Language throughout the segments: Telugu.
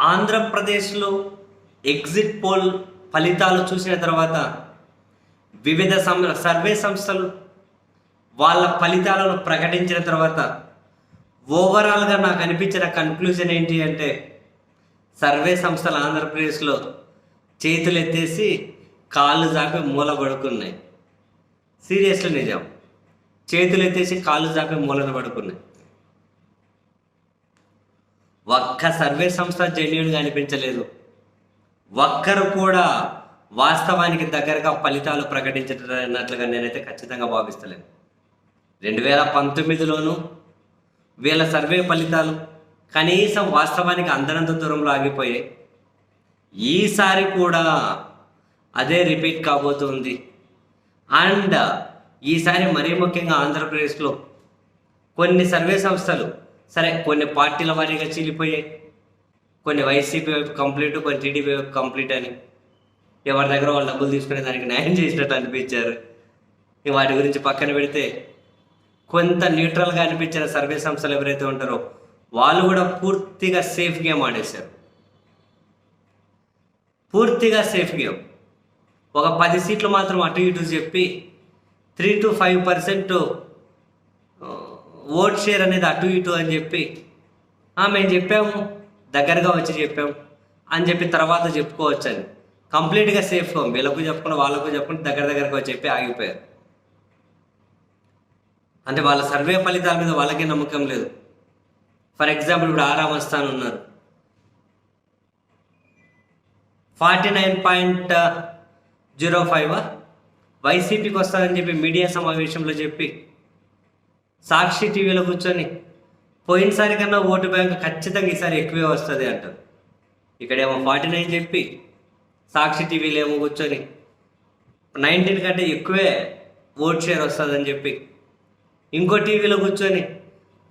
ఆంధ్రప్రదేశ్లో ఎగ్జిట్ పోల్ ఫలితాలు చూసిన తర్వాత వివిధ సం సర్వే సంస్థలు వాళ్ళ ఫలితాలను ప్రకటించిన తర్వాత ఓవరాల్గా నాకు అనిపించిన కన్క్లూజన్ ఏంటి అంటే సర్వే సంస్థలు ఆంధ్రప్రదేశ్లో చేతులు ఎత్తేసి కాళ్ళు జాపి మూల పడుకున్నాయి. సీరియస్లీ నిజం. చేతులు ఎత్తేసి కాళ్ళు జాపి మూలన పడుకున్నాయి. ఒక్క సర్వే సంస్థ జెన్యున్గా అనిపించలేదు. ఒక్కరు కూడా వాస్తవానికి దగ్గరగా ఫలితాలు ప్రకటించినట్లుగా నేనైతే ఖచ్చితంగా భావిస్తలేను. రెండు వేల పంతొమ్మిదిలోనూ వీళ్ళ సర్వే ఫలితాలు కనీసం వాస్తవానికి అందరంత దూరంలో ఆగిపోయాయి. ఈసారి కూడా అదే రిపీట్ కాబోతుంది. అండ్ ఈసారి మరీ ముఖ్యంగా ఆంధ్రప్రదేశ్లో కొన్ని సర్వే సంస్థలు సరే కొన్ని పార్టీల వారీగా చీలిపోయాయి. కొన్ని వైసీపీ వైపు కంప్లీట్ కొన్ని టీడీపీ వైపు కంప్లీట్ అని. ఎవరి దగ్గర వాళ్ళు డబ్బులు తీసుకునే దానికి న్యాయం చేసినట్టు అనిపించారు. వాటి గురించి పక్కన పెడితే కొంత న్యూట్రల్గా అనిపించిన సర్వే సంస్థలు ఎవరైతే ఉంటారో వాళ్ళు కూడా పూర్తిగా సేఫ్ గేమ్ ఆడేశారు. పూర్తిగా సేఫ్ గేమ్ ఒక పది సీట్లు మాత్రం అటు ఇటు చెప్పి three two five percent vote share అనేది అటు ఇటు అని చెప్పి మేము చెప్పాము? దగ్గరగా వచ్చి చెప్పాము. అని చెప్పి తర్వాత చెప్పుకోవచ్చు అని కంప్లీట్గా సేఫ్ వీళ్ళకు చెప్పకుండా వాళ్ళకు చెప్పకుండా దగ్గర దగ్గరకు వచ్చి చెప్పి ఆగిపోయారు. అంటే వాళ్ళ సర్వే ఫలితాల మీద వాళ్ళకే నమ్మకం లేదు. ఫర్ ఎగ్జాంపుల్ ఇప్పుడు ఆరామ స్థానం ఉన్నారు. Forty nine point zero five వైసీపీకి వస్తుందని చెప్పి మీడియా సమావేశంలో చెప్పి సాక్షి టీవీలో కూర్చొని పోయినసారి కన్నా ఓటు బ్యాంక్ ఖచ్చితంగా ఈసారి ఎక్కువే వస్తుంది అంటారు. ఇక్కడేమో ఫార్టీ నైన్ చెప్పి సాక్షి టీవీలో ఏమో కూర్చొని నైన్టీన్ కంటే ఎక్కువే ఓట్ షేర్ వస్తుందని చెప్పి ఇంకో టీవీలో కూర్చొని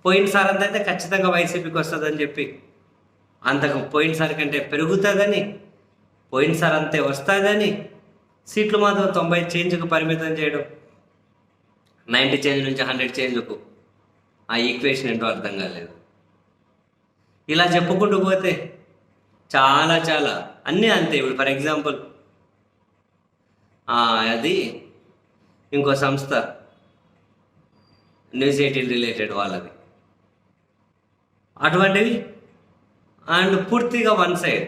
పోయినసారి అంతా అయితే ఖచ్చితంగా వైసీపీకి వస్తుందని చెప్పి అంతకు పోయినసారి కంటే పెరుగుతుందని పోయినసారి అంతే వస్తుందని సీట్లు మాత్రం తొంభై చేంజ్కి పరిమితం చేయడం నైంటీ చేంజ్ నుంచి హండ్రెడ్ చేంజ్కు ఆ ఈక్వేషన్ ఏంటో అర్థం కాలేదు. ఇలా చెప్పుకుంటూ పోతే చాలా చాలా అన్నీ అంతే. ఇప్పుడు ఫర్ ఎగ్జాంపుల్ అది ఇంకో సంస్థ న్యూస్ ఎయిటీన్ రిలేటెడ్ వాళ్ళది. అటువంటివి అండ్ పూర్తిగా వన్ సైడ్.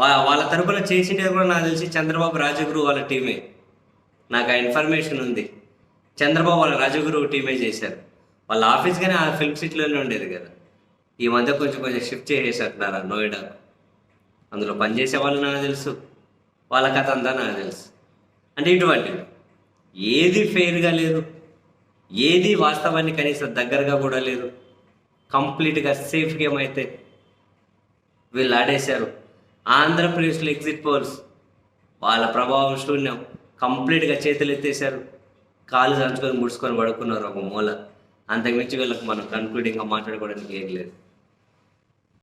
వా వాళ్ళ తరపున చేసిండేది కూడా నాకు తెలిసి చంద్రబాబు రాజగురు వాళ్ళ టీమే. నాకు ఆ ఇన్ఫర్మేషన్ ఉంది. చంద్రబాబు వాళ్ళ రాజగురు టీమే చేశారు. వాళ్ళ ఆఫీస్ కానీ ఆ ఫిల్మ్ సిటీలోనే ఉండేది కదా. ఈ మధ్య కొంచెం కొంచెం షిఫ్ట్ చేసేసారు నోయిడా? అందులో పనిచేసే వాళ్ళు నాకు తెలుసు. వాళ్ళ కథ అంతా నాకు తెలుసు. అంటే ఇటువంటివి. ఏది ఫెయిర్గా లేదు. ఏది వాస్తవాన్ని కనీసం దగ్గరగా కూడా లేదు. కంప్లీట్గా సేఫ్ గేమ్ అయితే వీళ్ళు ఆడేశారు. ఆంధ్రప్రదేశ్లో ఎగ్జిట్ పోల్స్ వాళ్ళ ప్రభావం శూన్యం. కంప్లీట్గా చేతులు ఎత్తేశారు కాళ్ళు సంచుకొని ముడుచుకొని పడుకున్నారు ఒక మూల. అంతకుమించి వీళ్ళకి మనం కన్క్లూడింగ్గా మాట్లాడుకోవడానికి ఏం లేదు.